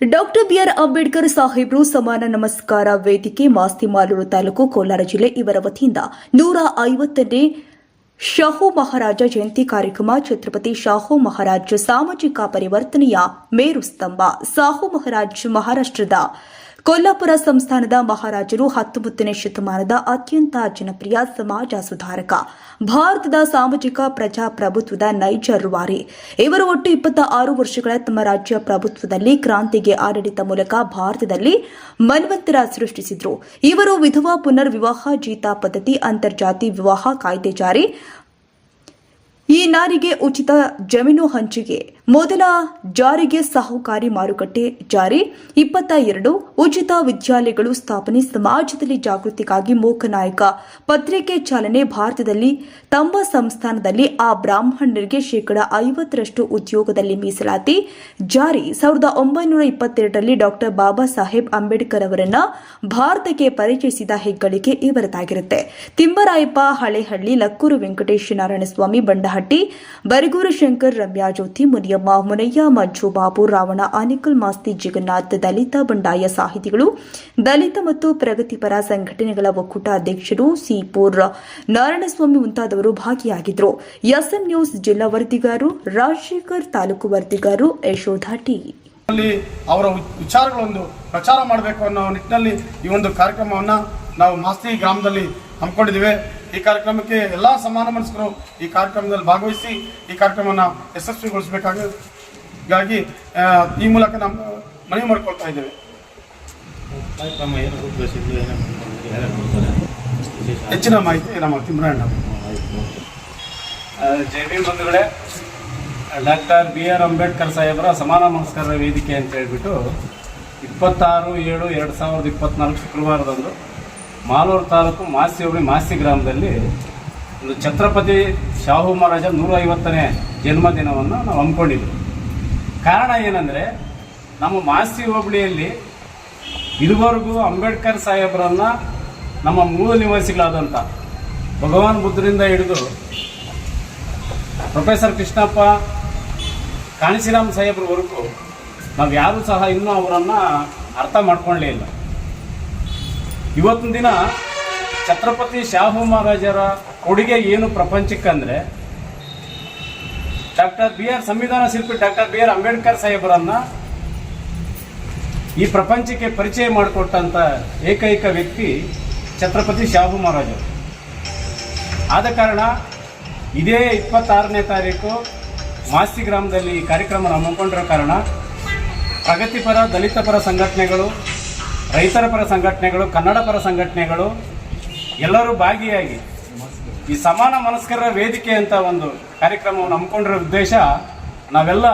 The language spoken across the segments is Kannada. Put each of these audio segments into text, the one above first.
ಡಾಕ್ಟರ್ ಬಿಆರ್ ಅಂಬೇಡ್ಕರ್ ಸಾಹೇಬ್ರು ಸಮಾನ ನಮಸ್ಕಾರ ವೇದಿಕೆ ಮಾಸ್ತಿಮಾಲೂರು ತಾಲೂಕು ಕೋಲಾರ ಜಿಲ್ಲೆ ಇವರ ವತಿಯಿಂದ ನೂರ ಐವತ್ತನೇ ಶಾಹು ಮಹಾರಾಜ ಜಯಂತಿ ಕಾರ್ಯಕ್ರಮ ಛತ್ರಪತಿ ಶಾಹು ಮಹಾರಾಜ್ ಸಾಮಾಜಿಕ ಪರಿವರ್ತನೆಯ ಮೇರು ಸ್ತಂಭ ಸಾಹು ಮಹಾರಾಜ್ ಮಹಾರಾಷ್ಟ್ರದ ಕೊಲ್ಲಾಪುರ ಸಂಸ್ಥಾನದ ಮಹಾರಾಜರು ಹತ್ತೊಂಬತ್ತನೇ ಶತಮಾನದ ಅತ್ಯಂತ ಜನಪ್ರಿಯ ಸಮಾಜ ಸುಧಾರಕ. ಭಾರತದ ಸಾಮಾಜಿಕ ಪ್ರಜಾಪ್ರಭುತ್ವದ ನೈಜ ರೂವಾರಿ. ಇವರು ಒಟ್ಟು ಇಪ್ಪತ್ತ ಆರು ವರ್ಷಗಳ ತಮ್ಮ ರಾಜ್ಯ ಪ್ರಭುತ್ವದಲ್ಲಿ ಕ್ರಾಂತಿಗೆ ಆಡಳಿತ ಮೂಲಕ ಭಾರತದಲ್ಲಿ ಮನ್ವಂತರ ಸೃಷ್ಟಿಸಿದ್ರು. ಇವರು ವಿಧವಾ ಪುನರ್ವಿವಾಹ, ಜೀತಾ ಪದ್ಧತಿ ಅಂತರ್ಜಾತಿ ವಿವಾಹ ಕಾಯ್ದೆ ಜಾರಿ ನಾರಿಗೆ ಉಚಿತ ಜಮೀನು ಹಂಚಿಕೆ. ಮೊದಲ ಜಾರಿಗೆ ಸಹಕಾರಿ ಮಾರುಕಟ್ಟೆ ಜಾರಿ. ಇಪ್ಪತ್ತ ಎರಡು, ಉಚಿತ ವಿದ್ಯಾಲಯಗಳು ಸ್ಥಾಪನೆ ಸಮಾಜದಲ್ಲಿ ಜಾಗೃತಿಗಾಗಿ ಮೂಕ ನಾಯಕ ಪತ್ರಿಕೆ ಚಾಲನೆ ಭಾರತದಲ್ಲಿ ತಮ್ಮ ಸಂಸ್ಥಾನದಲ್ಲಿ ಆ ಬ್ರಾಹ್ಮಣರಿಗೆ ಶೇಕಡ ಐವತ್ತರಷ್ಟು ಉದ್ಯೋಗದಲ್ಲಿ ಮೀಸಲಾತಿ ಜಾರಿ. ಸಾವಿರದ ಒಂಬೈನೂರ ಇಪ್ಪತ್ತೆರಡರಲ್ಲಿ ಡಾಕ್ಟರ್ ಬಾಬಾ ಸಾಹೇಬ್ ಅಂಬೇಡ್ಕರ್ ಅವರನ್ನ ಭಾರತಕ್ಕೆ ಪರಿಚಯಿಸಿದ ಹೆಗ್ಗಳಿಕೆ ಇವರದಾಗಿರುತ್ತೆ ತಿಮ್ಮರಾಯಪ್ಪ, ಹಳೆಹಳ್ಳಿ, ಲಕ್ಕೂರು ವೆಂಕಟೇಶ ನಾರಾಯಣಸ್ವಾಮಿ ಬಂಡಹಟ್ಟಿ ಬರಗೂರು ಶಂಕರ್, ರಮ್ಯಾ ಜ್ಯೋತಿ, ಮುನಿಯಮ್ಮ, ಮುನಯ್ಯ, ಮಂಜು ಬಾಬು, ರಾವಣ ಆನಿಕಲ್ ಮಾಸ್ತಿ, ಜಗನ್ನಾಥ್, ದಲಿತ, ಬಂಡಾಯ ಸಾಹಿತಿಗಳು, ದಲಿತ ಮತ್ತು ಪ್ರಗತಿಪರ ಸಂಘಟನೆಗಳ ಒಕ್ಕೂಟ ಅಧ್ಯಕ್ಷರು, ಸಿಪೂರ್ ನಾರಾಯಣಸ್ವಾಮಿ ಮುಂತಾದವರು ಭಾಗಿಯಾಗಿದ್ದರು. ಎಸ್ಎಂ ನ್ಯೂಸ್ ಜಿಲ್ಲಾ ವರದಿಗಾರು ರಾಜಶೇಖರ್, ತಾಲೂಕು ವರದಿಗಾರು ಯಶೋಧ ಟಿ. ಅವರ ವಿಚಾರಗಳೊಂದು ಪ್ರಚಾರ ಮಾಡಬೇಕು ಅನ್ನೋ ನಿಟ್ಟಿನಲ್ಲಿ ಈ ಒಂದು ಕಾರ್ಯಕ್ರಮವನ್ನು ನಾವು ಮಾಸ್ತಿ ಗ್ರಾಮದಲ್ಲಿ ಹಮ್ಮಿಕೊಂಡಿದ್ದೇವೆ. ಈ ಕಾರ್ಯಕ್ರಮಕ್ಕೆ ಎಲ್ಲ ಸಮಾನ ಮನಸ್ಕರು ಈ ಕಾರ್ಯಕ್ರಮದಲ್ಲಿ ಭಾಗವಹಿಸಿ ಈ ಕಾರ್ಯಕ್ರಮವನ್ನು ಯಶಸ್ವಿಗೊಳಿಸಬೇಕಾಗಿ ಈ ಮೂಲಕ ನಾವು ಮನವಿ ಮಾಡ್ಕೊಳ್ತಾ ಇದ್ದೇವೆ. ಹೆಚ್ಚಿನ ಮಾಹಿತಿ ನಮ್ಮ ತಿಮ್ರಣ್ಣ. ಜೆ ಬಿ ಬಂಧುಗಳೇ, ಡಾಕ್ಟರ್ ಬಿ ಆರ್ ಅಂಬೇಡ್ಕರ್ ಸಾಹೇಬರ ಸಮಾನ ನಮಸ್ಕಾರ ವೇದಿಕೆ ಅಂತ ಹೇಳ್ಬಿಟ್ಟು ಇಪ್ಪತ್ತಾರು ಏಳು ಎರಡು ಸಾವಿರದ ಇಪ್ಪತ್ನಾಲ್ಕು ಶುಕ್ರವಾರದಂದು ಮಾಲೂರು ತಾಲೂಕು ಮಾಸ್ತಿ ಹೋಬಳಿ ಮಾಸ್ತಿ ಗ್ರಾಮದಲ್ಲಿ ಒಂದು ಛತ್ರಪತಿ ಶಾಹು ಮಹಾರಾಜ ನೂರ ಐವತ್ತನೇ ಜನ್ಮದಿನವನ್ನು ನಾವು ಹಮ್ಮಿಕೊಂಡಿದ್ವಿ. ಕಾರಣ ಏನಂದರೆ ನಮ್ಮ ಮಾಸ್ತಿ ಹೋಬಳಿಯಲ್ಲಿ ಇದುವರೆಗೂ ಅಂಬೇಡ್ಕರ್ ಸಾಹೇಬರನ್ನು ನಮ್ಮ ಮೂಲ ನಿವಾಸಿಗಳಾದಂಥ ಭಗವಾನ್ ಬುದ್ಧರಿಂದ ಹಿಡಿದು ಪ್ರೊಫೆಸರ್ ಕೃಷ್ಣಪ್ಪ, ಕಾಣಿಸಿರಾಮ್ ಸಾಹೇಬ್ರವರೆಗೂ ನಾವು ಯಾರೂ ಸಹ ಇನ್ನೂ ಅವರನ್ನು ಅರ್ಥ ಮಾಡ್ಕೊಳ್ಳೇ ಇಲ್ಲ. ಇವತ್ತಿನ ದಿನ ಛತ್ರಪತಿ ಶಾಹು ಮಹಾರಾಜರ ಕೊಡುಗೆ ಏನು ಪ್ರಪಂಚಕ್ಕಂದ್ರೆ ಡಾಕ್ಟರ್ ಬಿ ಆರ್ ಸಂವಿಧಾನ ಶಿಲ್ಪಿ ಡಾಕ್ಟರ್ ಬಿ ಆರ್ ಅಂಬೇಡ್ಕರ್ ಸಾಹೇಬರನ್ನ ಈ ಪ್ರಪಂಚಕ್ಕೆ ಪರಿಚಯ ಮಾಡಿಕೊಟ್ಟಂತ ಏಕೈಕ ವ್ಯಕ್ತಿ ಛತ್ರಪತಿ ಶಾಹು ಮಹಾರಾಜರು. ಆದ ಕಾರಣ ಇದೇ ಇಪ್ಪತ್ತಾರನೇ ತಾರೀಕು ಮಾಸ್ತಿ ಗ್ರಾಮದಲ್ಲಿ ಈ ಕಾರ್ಯಕ್ರಮ ಹಮ್ಮಿಕೊಂಡಿರೋ ಕಾರಣ ಪ್ರಗತಿಪರ ದಲಿತ ಪರ ಸಂಘಟನೆಗಳು ರೈತರ ಪರ ಸಂಘಟನೆಗಳು, ಕನ್ನಡ ಪರ ಸಂಘಟನೆಗಳು ಎಲ್ಲರೂ ಭಾಗಿಯಾಗಿ ಈ ಸಮಾನ ಮನಸ್ಕರ ವೇದಿಕೆ ಅಂತ ಒಂದು ಕಾರ್ಯಕ್ರಮವನ್ನು ಹಮ್ಮಿಕೊಂಡಿರೋ ಉದ್ದೇಶ ನಾವೆಲ್ಲ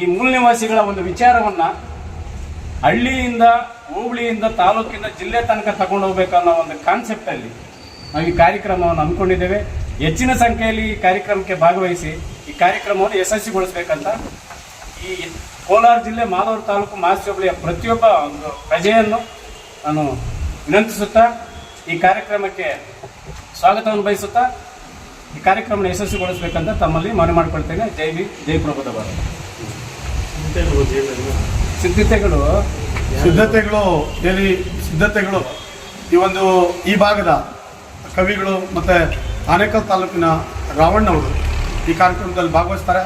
ಈ ಮೂಲ ನಿವಾಸಿಗಳ ಒಂದು ವಿಚಾರವನ್ನು ಹಳ್ಳಿಯಿಂದ, ಹೋಬಳಿಯಿಂದ ತಾಲೂಕಿಂದ ಜಿಲ್ಲೆ ತನಕ ತಗೊಂಡು ಹೋಗ್ಬೇಕನ್ನೋ ಒಂದು ಕಾನ್ಸೆಪ್ಟಲ್ಲಿ ನಾವು ಈ ಕಾರ್ಯಕ್ರಮವನ್ನು ಹಮ್ಮಿಕೊಂಡಿದ್ದೇವೆ. ಹೆಚ್ಚಿನ ಸಂಖ್ಯೆಯಲ್ಲಿ ಈ ಕಾರ್ಯಕ್ರಮಕ್ಕೆ ಭಾಗವಹಿಸಿ ಈ ಕಾರ್ಯಕ್ರಮವನ್ನು ಯಶಸ್ವಿಗೊಳಿಸಬೇಕಂತ ಈ ಕೋಲಾರ ಜಿಲ್ಲೆ ಮಾಲೂರು ತಾಲೂಕು ಹೋಬಳಿಯ ಪ್ರತಿಯೊಬ್ಬ ಒಂದು ಪ್ರಜೆಯನ್ನು ನಾನು ವಿನಂತಿಸುತ್ತಾ ಈ ಕಾರ್ಯಕ್ರಮಕ್ಕೆ ಸ್ವಾಗತವನ್ನು ಬಯಸುತ್ತಾ ಈ ಕಾರ್ಯಕ್ರಮ ಯಶಸ್ವಿಗೊಳಿಸಬೇಕಂತ ತಮ್ಮಲ್ಲಿ ಮನವಿ ಮಾಡಿಕೊಳ್ತೇನೆ. ಜೈ ಬಿ ಜೈ ಪ್ರಭುದ ಸಿದ್ಧತೆಗಳು ಸಿದ್ಧತೆಗಳು ಹೇಳಿ ಸಿದ್ಧತೆಗಳು. ಈ ಒಂದು, ಈ ಭಾಗದ ಕವಿಗಳು ಮತ್ತು ಆನೇಕಲ್ ತಾಲೂಕಿನ ರಾವಣ್ಣವರು ಈ ಕಾರ್ಯಕ್ರಮದಲ್ಲಿ ಭಾಗವಹಿಸ್ತಾರೆ.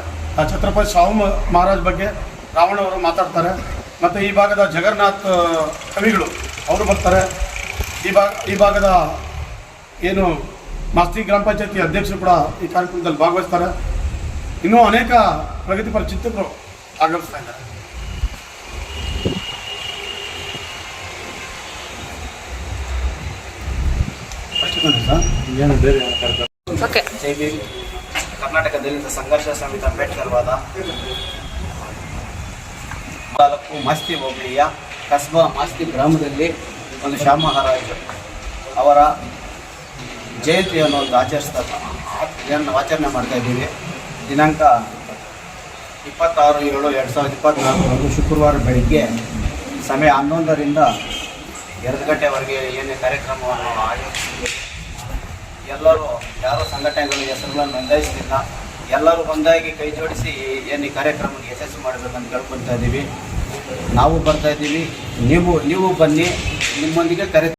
ಛತ್ರಪತಿ ಶಾಹು ಮಹಾರಾಜ್ ಬಗ್ಗೆ ರಾವಣ ಅವರು ಮಾತಾಡ್ತಾರೆ. ಮತ್ತು ಈ ಭಾಗದ ಜಗನ್ನಾಥ್ ಕವಿಗಳು ಅವರು ಬರ್ತಾರೆ. ಈ ಭಾಗ ಈ ಭಾಗದ ಏನು ಮಾಸ್ತಿ ಗ್ರಾಮ ಪಂಚಾಯತಿ ಅಧ್ಯಕ್ಷರು ಕೂಡ ಈ ಕಾರ್ಯಕ್ರಮದಲ್ಲಿ ಭಾಗವಹಿಸ್ತಾರೆ. ಇನ್ನೂ ಅನೇಕ ಪ್ರಗತಿಪರ ಚಿಂತಕರು ಆಗಮಿಸ್ತಾ ಇದ್ದಾರೆ. ಸರ್? ಏನು ಬೇರೆ ಯಾವ ಕಾರ್ಯಕ್ರಮ ಜೈ ಭೀಮ್ ಕರ್ನಾಟಕ ದಲಿತ ಸಂಘರ್ಷ ಸಮಿತಿ ಅಂಬೇಡ್ಕರ್ವಾದ ತಾಲೂಕು ಮಾಸ್ತಿ ಹೋಬಳಿಯ ಕಸ್ಬಾ ಮಾಸ್ತಿ ಗ್ರಾಮದಲ್ಲಿ ಒಂದು ಶ್ಯಾಮ ಮಹಾರಾಜ್ ಅವರ ಜಯಂತಿಯನ್ನು ಒಂದು ಆಚರಿಸ್ತಾ ಇದನ್ನು ಆಚರಣೆ ಮಾಡ್ತಾ ಇದ್ದೀವಿ. ದಿನಾಂಕ ಇಪ್ಪತ್ತಾರು ಏಳು ಎರಡು ಸಾವಿರದ ಇಪ್ಪತ್ತ್ನಾಲ್ಕರಂದು ಶುಕ್ರವಾರ ಬೆಳಿಗ್ಗೆ ಸಮಯ ಹನ್ನೊಂದರಿಂದ ಎರಡು ಗಂಟೆವರೆಗೆ ಏನೇ ಕಾರ್ಯಕ್ರಮವನ್ನು ಆಯೋಜಿಸಿದ್ದೀವಿ ಎಲ್ಲರೂ ಯಾರೋ ಸಂಘಟನೆಗಳು ಹೆಸರುಗಳನ್ನು ನೋಂದಾಯಿಸಲಿಲ್ಲ. ಎಲ್ಲರೂ ಒಂದಾಗಿ ಕೈ ಜೋಡಿಸಿ ಏನು ಈ ಕಾರ್ಯಕ್ರಮಕ್ಕೆ ಯಶಸ್ವಿ ಮಾಡಬೇಕಂತ ಕೇಳ್ಕೊತಾ ಇದ್ದೀವಿ ನಾವು ಬರ್ತಾ ಇದ್ದೀವಿ ನೀವು ನೀವು ಬನ್ನಿ, ನಿಮ್ಮೊಂದಿಗೆ ಕರೆ